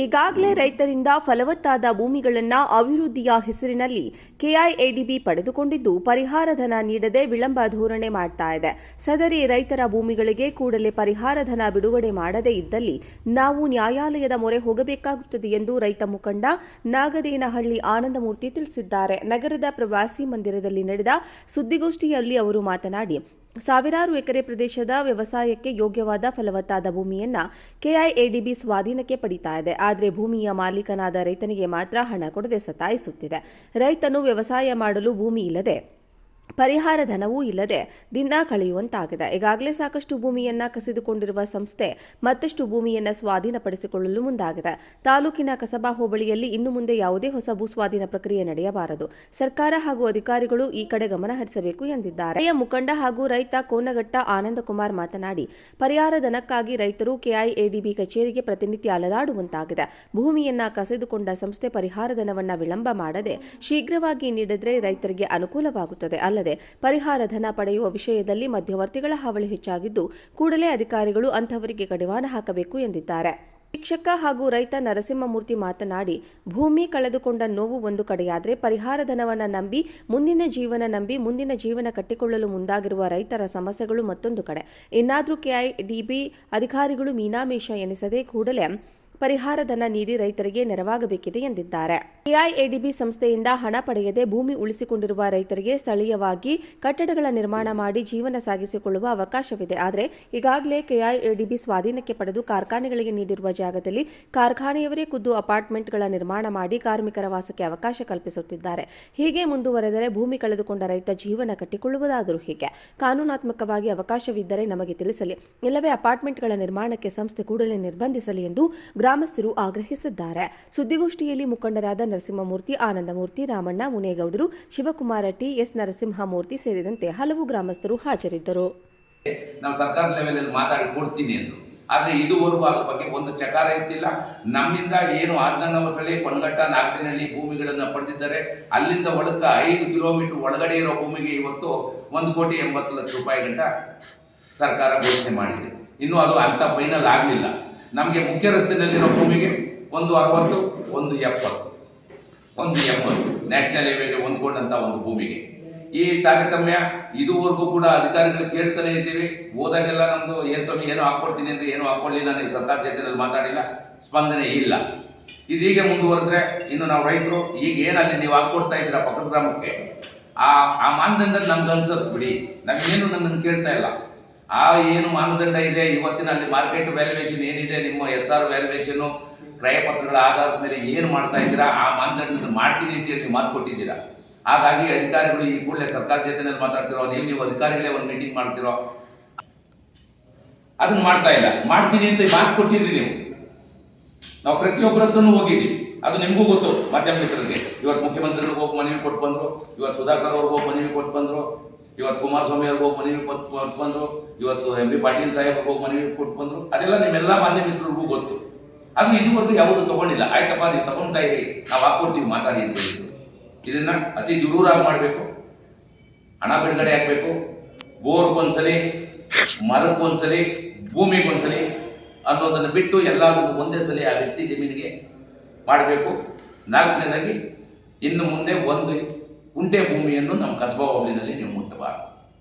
ಈಗಾಗಲೇ ರೈತರಿಂದ ಫಲವತ್ತಾದ ಭೂಮಿಗಳನ್ನು ಅಭಿವೃದ್ಧಿಯ ಹೆಸರಿನಲ್ಲಿ ಕೆಐಎಡಿಬಿ ಪಡೆದುಕೊಂಡಿದ್ದು, ಪರಿಹಾರ ಧನ ನೀಡದೆ ವಿಳಂಬ ಧೋರಣೆ ಮಾಡ್ತಾ ಇದೆ. ಸದರಿ ರೈತರ ಭೂಮಿಗಳಿಗೆ ಕೂಡಲೇ ಪರಿಹಾರ ಧನ ಬಿಡುಗಡೆ ಮಾಡದೇ ಇದ್ದಲ್ಲಿ ನಾವು ನ್ಯಾಯಾಲಯದ ಮೊರೆ ಹೋಗಬೇಕಾಗುತ್ತದೆ ಎಂದು ರೈತ ಮುಖಂಡ ನಾಗದೇನಹಳ್ಳಿ ಆನಂದಮೂರ್ತಿ ತಿಳಿಸಿದ್ದಾರೆ. ನಗರದ ಪ್ರವಾಸಿ ಮಂದಿರದಲ್ಲಿ ನಡೆದ ಸುದ್ದಿಗೋಷ್ಠಿಯಲ್ಲಿ ಅವರು ಮಾತನಾಡಿ ಸಾವಿರಾರು ಎಕರೆ ಪ್ರದೇಶದ ವ್ಯವಸಾಯಕ್ಕೆ ಯೋಗ್ಯವಾದ ಫಲವತ್ತಾದ ಭೂಮಿಯನ್ನ ಕೆಐಎಡಿಬಿ ಸ್ವಾಧೀನಕ್ಕೆ ಪಡಿತಾ ಇದೆ. ಆದರೆ ಭೂಮಿಯ ಮಾಲೀಕನಾದ ರೈತನಿಗೆ ಮಾತ್ರ ಹಣ ಕೊಡದೆ ಸತಾಯಿಸುತ್ತಿದೆ. ರೈತನು ವ್ಯವಸಾಯ ಮಾಡಲು ಭೂಮಿ ಇಲ್ಲದೆ ಪರಿಹಾರ ಧನವೂ ಇಲ್ಲದೆ ದಿನ ಕಳೆಯುವಂತಾಗಿದೆ. ಈಗಾಗಲೇ ಸಾಕಷ್ಟು ಭೂಮಿಯನ್ನ ಕಸಿದುಕೊಂಡಿರುವ ಸಂಸ್ಥೆ ಮತ್ತಷ್ಟು ಭೂಮಿಯನ್ನ ಸ್ವಾಧೀನಪಡಿಸಿಕೊಳ್ಳಲು ಮುಂದಾಗಿದೆ. ತಾಲೂಕಿನ ಕಸಬಾ ಹೋಬಳಿಯಲ್ಲಿ ಇನ್ನು ಮುಂದೆ ಯಾವುದೇ ಹೊಸ ಭೂ ಸ್ವಾಧೀನ ಪ್ರಕ್ರಿಯೆ ನಡೆಯಬಾರದು. ಸರ್ಕಾರ ಹಾಗೂ ಅಧಿಕಾರಿಗಳು ಈ ಕಡೆ ಗಮನ ಹರಿಸಬೇಕು ಎಂದಿದ್ದಾರೆ. ಮುಖಂಡ ಹಾಗೂ ರೈತ ಕೋನಗಟ್ಟ ಆನಂದಕುಮಾರ್ ಮಾತನಾಡಿ, ಪರಿಹಾರ ಧನಕ್ಕಾಗಿ ರೈತರು ಕೆಐಎಡಿಬಿ ಕಚೇರಿಗೆ ಪ್ರತಿನಿತ್ಯ ಅಲೆದಾಡುವಂತಾಗಿದೆ. ಭೂಮಿಯನ್ನ ಕಸಿದುಕೊಂಡ ಸಂಸ್ಥೆ ಪರಿಹಾರ ಧನವನ್ನ ವಿಳಂಬ ಮಾಡದೆ ಶೀಘ್ರವಾಗಿ ನೀಡಿದ್ರೆ ರೈತರಿಗೆ ಅನುಕೂಲವಾಗುತ್ತದೆ. ಅಲ್ಲದೆ ಪರಿಹಾರ ಧನ ಪಡೆಯುವ ವಿಷಯದಲ್ಲಿ ಮಧ್ಯವರ್ತಿಗಳ ಹಾವಳಿ ಹೆಚ್ಚಾಗಿದ್ದು, ಕೂಡಲೇ ಅಧಿಕಾರಿಗಳು ಅಂಥವರಿಗೆ ಕಡಿವಾಣ ಹಾಕಬೇಕು ಎಂದಿದ್ದಾರೆ. ಶಿಕ್ಷಕ ಹಾಗೂ ರೈತ ನರಸಿಂಹಮೂರ್ತಿ ಮಾತನಾಡಿ, ಭೂಮಿ ಕಳೆದುಕೊಂಡ ನೋವು ಒಂದು ಕಡೆಯಾದರೆ ಪರಿಹಾರ ಧನವನ್ನು ನಂಬಿ, ಮುಂದಿನ ಜೀವನ ನಂಬಿ ಮುಂದಿನ ಜೀವನ ಕಟ್ಟಿಕೊಳ್ಳಲು ಮುಂದಾಗಿರುವ ರೈತರ ಸಮಸ್ಯೆಗಳು ಮತ್ತೊಂದು ಕಡೆ. ಇನ್ನಾದರೂ ಕೆಐಡಿಬಿ ಅಧಿಕಾರಿಗಳು ಮೀನಾಮೇಷ ಎನಿಸದೆ ಕೂಡಲೇ ಪರಿಹಾರ ಧನ ನೀಡಿ ರೈತರಿಗೆ ನೆರವಾಗಬೇಕಿದೆ ಎಂದಿದ್ದಾರೆ. ಎಐಎಡಿಬಿ ಸಂಸ್ಥೆಯಿಂದ ಹಣ ಪಡೆಯದೆ ಭೂಮಿ ಉಳಿಸಿಕೊಂಡಿರುವ ರೈತರಿಗೆ ಸ್ಥಳೀಯವಾಗಿ ಕಟ್ಟಡಗಳ ನಿರ್ಮಾಣ ಮಾಡಿ ಜೀವನ ಸಾಗಿಸಿಕೊಳ್ಳುವ ಅವಕಾಶವಿದೆ. ಆದರೆ ಈಗಾಗಲೇ ಕೆಐಎಡಿಬಿ ಸ್ವಾಧೀನಕ್ಕೆ ಪಡೆದು ಕಾರ್ಖಾನೆಗಳಿಗೆ ನೀಡಿರುವ ಜಾಗದಲ್ಲಿ ಕಾರ್ಖಾನೆಯವರೇ ಖುದ್ದು ಅಪಾರ್ಟ್ಮೆಂಟ್ಗಳ ನಿರ್ಮಾಣ ಮಾಡಿ ಕಾರ್ಮಿಕರ ವಾಸಕ್ಕೆ ಅವಕಾಶ ಕಲ್ಪಿಸುತ್ತಿದ್ದಾರೆ. ಹೀಗೆ ಮುಂದುವರೆದರೆ ಭೂಮಿ ಕಳೆದುಕೊಂಡ ರೈತ ಜೀವನ ಕಟ್ಟಿಕೊಳ್ಳುವುದಾದರೂ ಹೀಗೆ. ಕಾನೂನಾತ್ಮಕವಾಗಿ ಅವಕಾಶವಿದ್ದರೆ ನಮಗೆ ತಿಳಿಸಲಿ. ಇಲ್ಲವೇ ಅಪಾರ್ಟ್ಮೆಂಟ್ಗಳ ನಿರ್ಮಾಣಕ್ಕೆ ಸಂಸ್ಥೆ ಕೂಡಲೇ ನಿರ್ಬಂಧಿಸಲಿ ಎಂದು ಗ್ರಾಮಸ್ಥರು ಆಗ್ರಹಿಸಿದ್ದಾರೆ. ಸುದ್ದಿಗೋಷ್ಠಿಯಲ್ಲಿ ಮುಖಂಡರಾದ ನರಸಿಂಹಮೂರ್ತಿ, ಆನಂದಮೂರ್ತಿ, ರಾಮಣ್ಣ, ಮುನೇಗೌಡರು, ಶಿವಕುಮಾರ ಟಿ, ಎಸ್ ನರಸಿಂಹಮೂರ್ತಿ ಸೇರಿದಂತೆ ಹಲವು ಗ್ರಾಮಸ್ಥರು ಹಾಜರಿದ್ದರು. ನಾವು ಸರ್ಕಾರ ಲೆವೆಲಲ್ಲಿ ಮಾತಾಡಿ ಕೊಡ್ತೀನಿ ಎಂದು ಆದರೆ ಇದುವರೆಗೂ ಅದ್ರ ಬಗ್ಗೆ ಒಂದು ಚಕಾರ ಇತ್ತಿಲ್ಲ ನಮ್ಮಿಂದ ಏನು ಆಜ್ಞಾನವಸಳಿ ಕೊಣಗಟ್ಟ, ನಾಗದಿನಹಳ್ಳಿ ಭೂಮಿಗಳನ್ನು ಪಡೆದಿದ್ದಾರೆ. ಅಲ್ಲಿಂದ ಒಳಕ ಐದು ಕಿಲೋಮೀಟರ್ ಒಳಗಡೆ ಇರೋ ಭೂಮಿಗೆ ಇವತ್ತು ಒಂದು ಕೋಟಿ ಎಂಬತ್ತು ಲಕ್ಷ ರೂಪಾಯಿ ಗಂಟ ಸರ್ಕಾರ ಘೋಷಣೆ ಮಾಡಿದೆ. ಇನ್ನು ಅದು ಅಂತ ಫೈನಲ್ ಆಗಲಿಲ್ಲ. ನಮಗೆ ಮುಖ್ಯ ರಸ್ತೆಯಲ್ಲಿರೋ ಭೂಮಿಗೆ ಒಂದು ಅರವತ್ತು, ಒಂದು ಎಪ್ಪತ್ತು. ಒಂದು ಎಂಬತ್ತು ನ್ಯಾಷನಲ್ ಹೈವೇಗೆ ಹೊಂದ್ಕೊಂಡಂಥ ಒಂದು ಭೂಮಿಗೆ. ಈ ತಾರತಮ್ಯ ಇದುವರೆಗೂ ಕೂಡ ಅಧಿಕಾರಿಗಳು ಕೇಳ್ತಾನೆ ಇದ್ದೀವಿ. ಹೋದಾಗೆಲ್ಲ ನಮ್ಮದು ಏನು ಸ್ವಾಮಿ, ಏನು ಹಾಕ್ಕೊಡ್ತೀನಿ ಅಂದರೆ ಏನೂ ಹಾಕ್ಕೊಡ್ಲಿಲ್ಲ ನೀವು ಸರ್ಕಾರ ಜೊತೆಯಲ್ಲಿ ಮಾತಾಡಿಲ್ಲ. ಸ್ಪಂದನೆ ಇಲ್ಲ. ಇದೀಗೆ ಮುಂದುವರೆದ್ರೆ ಇನ್ನು ನಾವು ರೈತರು ಈಗ ಏನಲ್ಲಿ ನೀವು ಹಾಕ್ಕೊಡ್ತಾ ಇದ್ದೀರಾ ಪಕ್ಕದ ಗ್ರಾಮಕ್ಕೆ? ಆ ಆ ಮಾನದಂಡ ನಮ್ಗೆ ಅನುಸರಿಸ್ಬಿಡಿ. ನಾವೇನು ನನ್ನನ್ನು ಕೇಳ್ತಾ ಇಲ್ಲ. ಆ ಏನು ಮಾನದಂಡ ಇದೆ? ಇವತ್ತಿನ ಅಲ್ಲಿ ಮಾರ್ಕೆಟ್ ವ್ಯಾಲ್ಯೂಯೇಷನ್ ಏನಿದೆ? ನಿಮ್ಮ ಎಸ್ ಆರ್ ವ್ಯಾಲ್ಯೂಯೇಷನು ಕ್ರಯಪತ್ರಗಳ ಆಧಾರದ ಮೇಲೆ ಏನು ಮಾಡ್ತಾ ಇದ್ದೀರಾ? ಆ ಮಾನದಂಡ ಮಾಡ್ತೀನಿ ಅಂತ ನೀವು ಮಾತು ಕೊಟ್ಟಿದ್ದೀರಾ? ಹಾಗಾಗಿ ಅಧಿಕಾರಿಗಳು ಈ ಕೂಡಲೇ ಸರ್ಕಾರ ಜೊತೆನಲ್ಲಿ ಮಾತಾಡ್ತಿರೋ, ನೀವು ನೀವು ಅಧಿಕಾರಿಗಳೇ ಒಂದು ಮೀಟಿಂಗ್ ಮಾಡ್ತಿರೋ, ಅದನ್ನ ಮಾಡ್ತಾ ಇಲ್ಲ. ಮಾಡ್ತೀನಿ ಅಂತ ಮಾತು ಕೊಟ್ಟಿದ್ರಿ ನೀವು. ನಾವು ಪ್ರತಿಯೊಬ್ಬರ ಹತ್ರನೂ ಹೋಗಿದ್ದೀವಿ ಅದು ನಿಮಗೂ ಗೊತ್ತು, ಮಾಧ್ಯಮ ಮಿತ್ರರಿಗೆ. ಇವತ್ತು ಮುಖ್ಯಮಂತ್ರಿಗಳಿಗೆ ಹೋಗಿ ಮನವಿ ಕೊಟ್ಟು ಬಂದರು, ಇವತ್ತು ಸುಧಾಕರ್ ಅವ್ರಿಗೆ ಹೋಗಿ ಮನವಿ ಕೊಟ್ಟು ಬಂದರು ಇವತ್ತು ಕುಮಾರಸ್ವಾಮಿ ಅವ್ರಿಗೆ ಹೋಗಿ ಮನವಿ ಕೊಟ್ಟು ಬಂದರು, ಇವತ್ತು ಎಂ ಬಿ ಪಾಟೀಲ್ ಸಾಹೇಬ್ರಿಗೆ ಹೋಗಿ ಮನವಿ ಕೊಟ್ಟು ಬಂದರು. ಅದೆಲ್ಲ ನಿಮ್ಮೆಲ್ಲ ಮಾಧ್ಯಮ ಮಿತ್ರರಿಗೂ ಗೊತ್ತು. ಅದು ಇದುವರೆಗೂ ಯಾವುದು ತಗೊಂಡಿಲ್ಲ. ಆಯ್ತಪ್ಪ, ನೀವು ತಗೊಂತಾ ಇರಿ. ನಾವು ಹಾಕ್ಕೊಡ್ತೀವಿ, ಮಾತಾಡಿ ಅಂತ ಹೇಳಿದ್ರು. ಇದನ್ನ ಅತಿ ಜರೂರಾಗಿ ಮಾಡಬೇಕು. ಹಣ ಬಿಡುಗಡೆ ಆಗಬೇಕು. ಬೋರ್ಗೊಂದ್ಸಲಿ, ಮರಕ್ಕೊಂದ್ಸಲಿ, ಭೂಮಿಗೊಂದ್ಸಲಿ ಅನ್ನೋದನ್ನು ಬಿಟ್ಟು ಎಲ್ಲದನ್ನು ಒಂದೇ ಸಲ ಆ ವ್ಯಕ್ತಿ ಜಮೀನಿಗೆ ಮಾಡಬೇಕು. ನಾಲ್ಕನೇದಾಗಿ, ಇನ್ನು ಮುಂದೆ ಒಂದು ಕುಂಟೆ ಭೂಮಿಯನ್ನು ನಮ್ಮ ಕಸಬಾ ಹೋಬಳಿನಲ್ಲಿ ನೀವು ಮುಟ್ಟಬಾರದು.